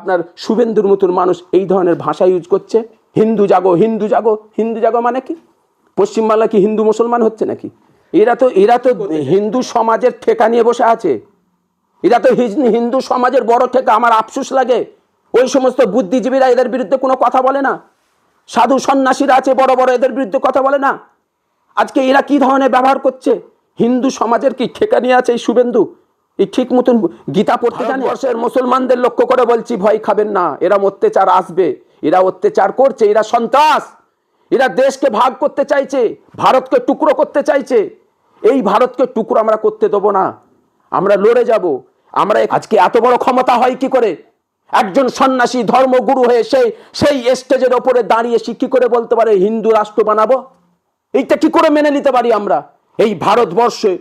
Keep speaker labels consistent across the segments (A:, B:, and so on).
A: আপনার শুভেন্দুর মতন মানুষ এই ধরনের ভাষা ইউজ করছে? হিন্দু জাগো হিন্দু জাগো হিন্দু জাগো মানে কি? পশ্চিমবাংলা কি হিন্দু মুসলমান হচ্ছে নাকি? এরা তো এরা তো হিন্দু সমাজের ঠেকা নিয়ে বসে আছে। এরা তো হিন্দু সমাজের বড় ঠেকা, আমার আফসোস লাগে। ওই সমস্ত বুদ্ধিজীবীরা এদের বিরুদ্ধে কোনো কথা বলে না। সাধু সন্ন্যাসীরা আছে, বড় বড় এদের বিরুদ্ধে কথা বলে না। আজকে এরা কি ধরনের ব্যবহার করছে? হিন্দু সমাজের কি ঠেকা নিয়ে আছে এই শুভেন্দু? এই ঠিক মতন গীতা পড়তে জানে? ভারতবর্ষের মুসলমানদের লক্ষ্য করে বলছি, ভয় খাবেন না। এরা অত্যাচার আসবে। এরা অত্যাচার করছে, এরা সন্ত্রাস। এরা দেশকে ভাগ করতে চাইছে, ভারতকে টুকরো করতে চাইছে। এই ভারতকে টুকরো আমরা করতে দেবো না। আমরা লড়ে যাব। আমরা আজকে এত বড় ক্ষমতা হয় কি করে? একজন সন্ন্যাসী ধর্মগুরু হয়ে সেই সেই স্টেজের ওপরে দাঁড়িয়ে সে কি করে বলতে পারে, হিন্দু রাষ্ট্র বানাবো? এইটা কি করে মেনে নিতে পারি আমরা? এই ভারতবর্ষে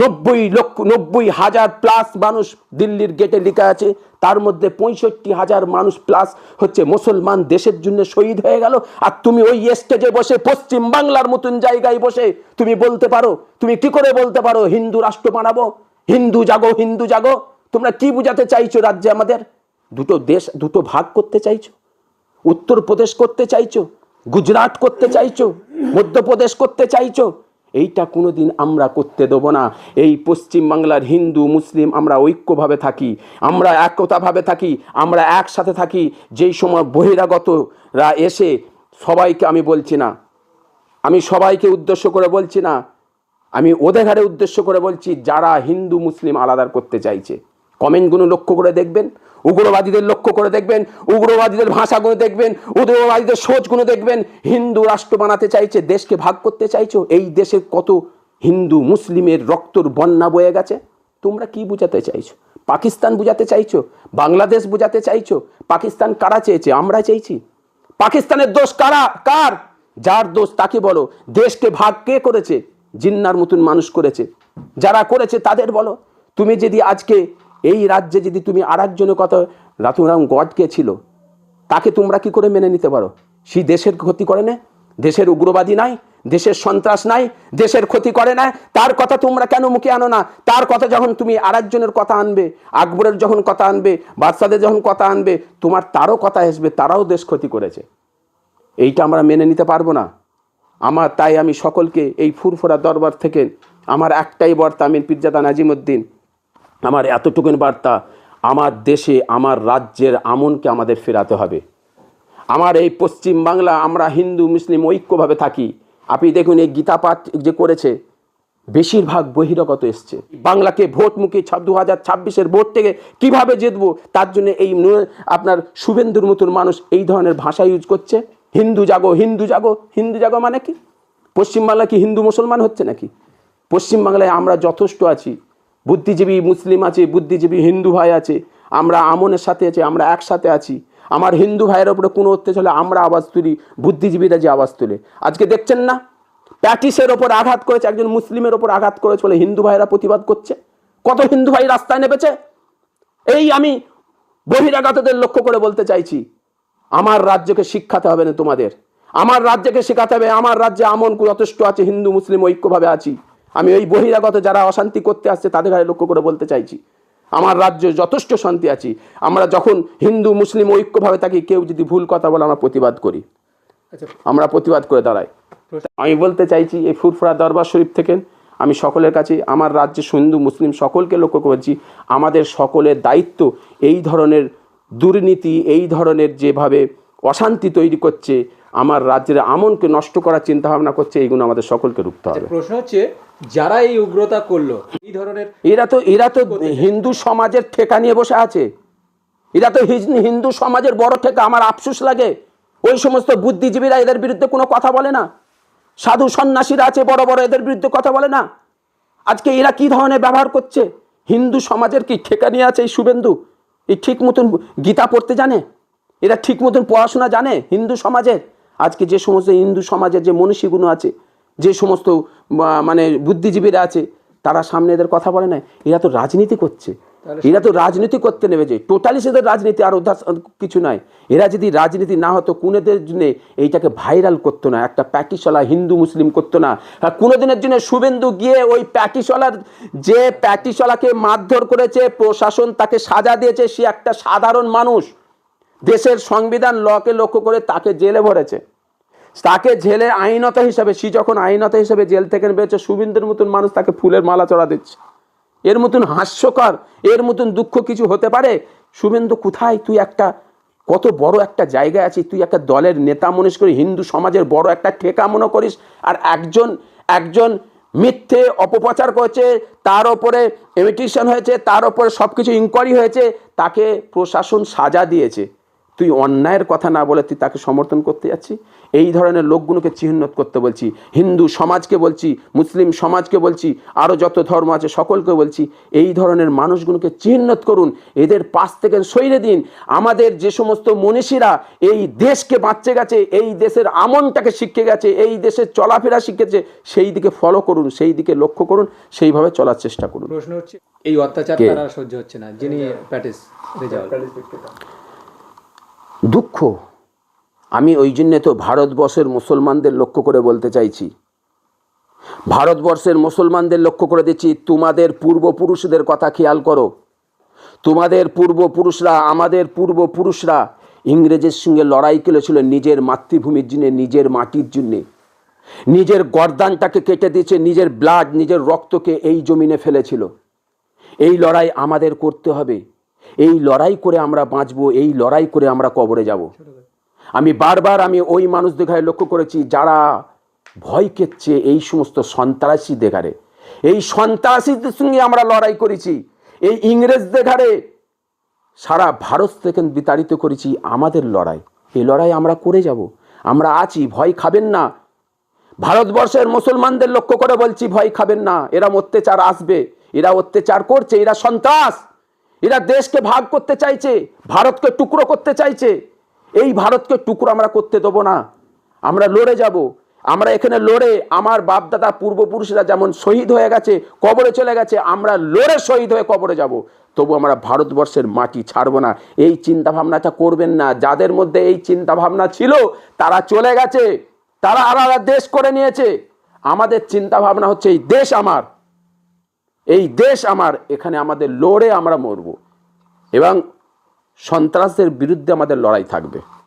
A: নব্বই লক্ষ, নব্বই হাজার প্লাস মানুষ দিল্লির গেটে লেখা আছে। তার মধ্যে পঁয়ষট্টি হাজার মানুষ প্লাস হচ্ছে মুসলমান দেশের জন্য শহীদ হয়ে গেল। আর তুমি ওই স্টেজে বসে, পশ্চিম বাংলার মতন জায়গায় বসে, তুমি বলতে পারো, তুমি কি করে বলতে পারো, হিন্দু রাষ্ট্র বানাবো? হিন্দু জাগো হিন্দু জাগো। তোমরা কি বুঝাতে চাইছো রাজ্যে আমাদের? দুটো দেশ, দুটো ভাগ করতে চাইছো? উত্তরপ্রদেশ করতে চাইছো? গুজরাট করতে চাইছো? মধ্যপ্রদেশ করতে চাইছো? এইটা কোনো দিন আমরা করতে দেবো না। এই পশ্চিমবাংলার হিন্দু, মুসলিম আমরা ঐক্যভাবে থাকি, আমরা একতাভাবে থাকি, আমরা একসাথে থাকি। যেই সময় বহিরাগতরা এসে সবাইকে আমি বলছি না, আমি সবাইকে উদ্দেশ্য করে বলছি না, আমি ওদের ঘাড়ে উদ্দেশ্য করে বলছি, যারা হিন্দু, মুসলিম আলাদা করতে চাইছে। কমেন্টগুলো লক্ষ্য করে দেখবেন, উগ্রবাদীদের লক্ষ্য করে দেখবেন, উগ্রবাদীদের ভাষাগুলো দেখবেন, উগ্রবাদীদের সোচগুলো দেখবেন। হিন্দু রাষ্ট্র বানাতে চাইছে, দেশকে ভাগ করতে চাইছো, এই দেশে কত হিন্দু মুসলিমের রক্তর বন্যা বয়ে গেছে? তোমরা কি বুঝাতে চাইছো? পাকিস্তান বুঝাতে চাইছো? বাংলাদেশ বুঝাতে চাইছো? পাকিস্তান কারা চেয়েছে? আমরা চাইছি পাকিস্তানের দোষ কারা? কার? যার দোষ তাকে বলো। দেশকে ভাগ কে করেছে? জিন্নার মতন মানুষ করেছে। যারা করেছে তাদের বলো। তুমি যদি আজকে এই রাজ্যে যদি তুমি আর একজনের কথা রাতুরাম গডকে ছিল, তাকে তোমরা কি করে মেনে নিতে পারো? সেই দেশের ক্ষতি করে না, দেশের উগ্রবাদী নাই, দেশের সন্ত্রাস নাই, দেশের ক্ষতি করে না, তার কথা তোমরা কেন মুখে আনো না? তার কথা যখন তুমি আরেকজনের কথা আনবে, আকবরের যখন কথা আনবে, বাদশাদের যখন কথা আনবে, তোমার তারও কথা আসবে, তারাও দেশ ক্ষতি করেছে। এইটা আমরা মেনে নিতে পারব না। আমার, তাই আমি সকলকে এই ফুরফুরা দরবার থেকে আমার একটাই বার্তা আমির পিরজাদা নাজিমুদ্দিন আমার এতটুকুন বার্তা, আমার দেশে, আমার রাজ্যের আমনকে আমাদের ফেরাতে হবে। আমার এই পশ্চিম বাংলা, আমরা হিন্দু, মুসলিম ঐক্যভাবে থাকি। আপনি দেখুন, এই গীতা পাঠ যে করেছে, বেশিরভাগ বহিরাগত এসছে। বাংলাকে ভোট মুখী দু হাজার ছাব্বিশের ভোট থেকে কীভাবে জিতবো, তার জন্য এই আপনার শুভেন্দুর মতন মানুষ এই ধরনের ভাষা ইউজ করছে। হিন্দু জাগো হিন্দু জাগো হিন্দু জাগো মানে কি? পশ্চিমবাংলা কি হিন্দু মুসলমান হচ্ছে নাকি? পশ্চিমবাংলায় আমরা যথেষ্ট আছি। বুদ্ধিজীবী মুসলিম আছে, বুদ্ধিজীবী হিন্দু ভাই আছে, আমরা আমনের সাথে আছি, আমরা একসাথে আছি। আমার হিন্দু ভাইয়ের ওপরে কোনো অত্যাচার হলে আমরা আওয়াজ তুলি, বুদ্ধিজীবীরা যে আওয়াজ তুলে। আজকে দেখছেন না? প্যাটিসের ওপর আঘাত করেছে, একজন মুসলিমের ওপর আঘাত করেছে বলে হিন্দু ভাইয়েরা প্রতিবাদ করছে। কত হিন্দু ভাই রাস্তায় নেমেছে? এই আমি বহিরাগতদের লক্ষ্য করে বলতে চাইছি, আমার রাজ্যকে শিক্ষাতে হবে না তোমাদের। আমার রাজ্যকে শেখাতে হবে, আমার রাজ্যে আমন যথেষ্ট আছে, হিন্দু, মুসলিম ঐক্যভাবে আছি। আমি ওই বহিরাগত যারা অশান্তি করতে আসছে তাদের গায়ে লক্ষ্য করে বলতে চাইছি আমার রাজ্যে যথেষ্ট শান্তি আছি আমরা যখন হিন্দু মুসলিম ঐক্যভাবে থাকি কেউ যদি ভুল কথা বলে আমরা প্রতিবাদ করি।
B: আচ্ছা।
A: আমরা প্রতিবাদ করে দাঁড়াই। আমি বলতে চাইছি এই ফুরফুরা দরবার শরীফ থেকে আমি সকলের কাছে আমার রাজ্যে হিন্দু মুসলিম সকলকে লক্ষ্য করেছি আমাদের সকলের দায়িত্ব এই ধরনের দুর্নীতি এই ধরনের যেভাবে অশান্তি তৈরি করছে আমার রাজ্যের আমনকে নষ্ট করার চিন্তা ভাবনা করছে এইগুলো আমাদের সকলকে রুখতে হবে।
B: প্রশ্ন হচ্ছে যারা এই উগ্রতা করল এই ধরনের
A: এরা তো এরা তো হিন্দু সমাজের ঠেকা নিয়ে বসে আছে। এরা তো হিন্দু সমাজের বড় ঠেকা আমার আফসোস লাগে। ওই সমস্ত বুদ্ধিজীবীরা এদের বিরুদ্ধে কোনো কথা বলে না। সাধু সন্ন্যাসীরা আছে বড় বড় এদের বিরুদ্ধে কথা বলে না। আজকে এরা কি ধরনের ব্যবহার করছে? হিন্দু সমাজের কি ঠেকা নিয়ে আছে এই শুভেন্দু? এই ঠিক মতন গীতা পড়তে জানে? এরা ঠিক মতন পড়াশোনা জানে হিন্দু সমাজের? আজকে যে সমস্ত হিন্দু সমাজের যে মনীষীগুলো আছে যে সমস্ত মানে বুদ্ধিজীবীরা আছে তারা সামনে এদের কথা বলে না এরা তো রাজনীতি করছে। এরা তো রাজনীতি করতে নেমেছে। টোটালি সেদের রাজনীতি আর উদ্ধার কিছু নয় এরা যদি রাজনীতি না হতো কোনোদের জন্য এইটাকে ভাইরাল করতো না। একটা প্যাটিসলা হিন্দু মুসলিম করতো না। আর কোনোদিনের জন্য শুভেন্দু গিয়ে ওই প্যাটিশলার যে প্যাটিশলাকে মারধর করেছে প্রশাসন তাকে সাজা দিয়েছে সে একটা সাধারণ মানুষ। দেশের সংবিধান লকে লক্ষ্য করে তাকে জেলে ভরেছে। তাকে জেলে আইনতা হিসাবে, সে যখন আইনতা হিসাবে জেল থেকে বেরোচ্ছে, শুভেন্দুর মতন মানুষ তাকে ফুলের মালা চড়া দিচ্ছে। এর মতন হাস্যকর, এর মতন দুঃখ কিছু হতে পারে? শুভেন্দু, কোথায় তুই একটা, কত বড় একটা জায়গায় আছিস? তুই একটা দলের নেতা মনে করি হিন্দু সমাজের বড় একটা ঠেকা মনে করিস, আর একজন একজন মিথ্যে অপপ্রচার করছে, তার ওপরে এমিটিশন হয়েছে, তার ওপরে সব কিছু ইনকোয়ারি হয়েছে, তাকে প্রশাসন সাজা দিয়েছে। তুই অন্যায়ের কথা না বলে তুই তাকে সমর্থন করতে যাচ্ছি? এই ধরনের লোকগুলোকে চিহ্নিত করতে বলছি। হিন্দু সমাজকে বলছি মুসলিম সমাজকে বলছি আরও যত ধর্ম আছে সকলকে বলছি এই ধরনের মানুষগুলোকে চিহ্নিত করুন। এদের পাশ থেকে সইরে দিন। আমাদের যে সমস্ত মনীষীরা এই দেশকে বাঁচতে গেছে এই দেশের আমনটাকে শিখে গেছে এই দেশের চলাফেরা শিখেছে সেই দিকে ফলো করুন সেই দিকে লক্ষ্য করুন সেইভাবে চলার চেষ্টা করুন।
B: প্রশ্ন হচ্ছে এই অত্যাচার সহ্য হচ্ছে না যিনি প্যাটিস রেজাউল।
A: দুঃখ। আমি ওই জন্যে তো ভারতবর্ষের মুসলমানদের লক্ষ্য করে বলতে চাইছি। ভারতবর্ষের মুসলমানদের লক্ষ্য করে দিচ্ছি, তোমাদের পূর্বপুরুষদের কথা খেয়াল করো। তোমাদের পূর্বপুরুষরা, আমাদের পূর্বপুরুষরা ইংরেজের সঙ্গে লড়াই করেছিল নিজের মাতৃভূমির জন্যে, নিজের মাটির জন্যে। নিজের গর্দানটাকে কেটে দিয়েছে, নিজের ব্লাড নিজের রক্তকে এই জমিনে ফেলেছিল। এই লড়াই আমাদের করতে হবে। এই লড়াই করে আমরা বাঁচবো, এই লড়াই করে আমরা কবরে যাব। আমি বারবার আমি ওই মানুষদের ঘাড়ে লক্ষ্য করেছি, যারা ভয় কেচ্ছে এই সমস্ত সন্ত্রাসী দেখারে এই সন্ত্রাসীদের সঙ্গে আমরা লড়াই করেছি। এই ইংরেজদের ঘাড়ে সারা ভারত থেকে বিতাড়িত করেছি আমাদের লড়াই। এই লড়াই আমরা করে যাব। আমরা আছি, ভয় খাবেন না। ভারতবর্ষের মুসলমানদের লক্ষ্য করে বলছি, ভয় খাবেন না। এরা অত্যাচার আসবে, এরা অত্যাচার করছে, এরা সন্ত্রাস। এরা দেশকে ভাগ করতে চাইছে, ভারতকে টুকরো করতে চাইছে। এই ভারতকে টুকরো আমরা করতে দেবো না। আমরা লড়ে যাব। আমরা এখানে লড়ে আমার বাপদাদা পূর্বপুরুষরা যেমন শহীদ হয়ে গেছে, কবরে চলে গেছে, আমরা লড়ে শহীদ হয়ে কবরে যাব। তবু আমরা ভারতবর্ষের মাটি ছাড়বো না। এই চিন্তা ভাবনাটা করবেন না। যাদের মধ্যে এই চিন্তা ভাবনা ছিল, তারা চলে গেছে। তারা আলাদা দেশ করে নিয়েছে। আমাদের চিন্তা ভাবনা হচ্ছে, এই দেশ আমার। এই দেশ আমার এখানে আমাদের লড়ে আমরা মরব। এবং সন্ত্রাসের বিরুদ্ধে আমাদের লড়াই থাকবে।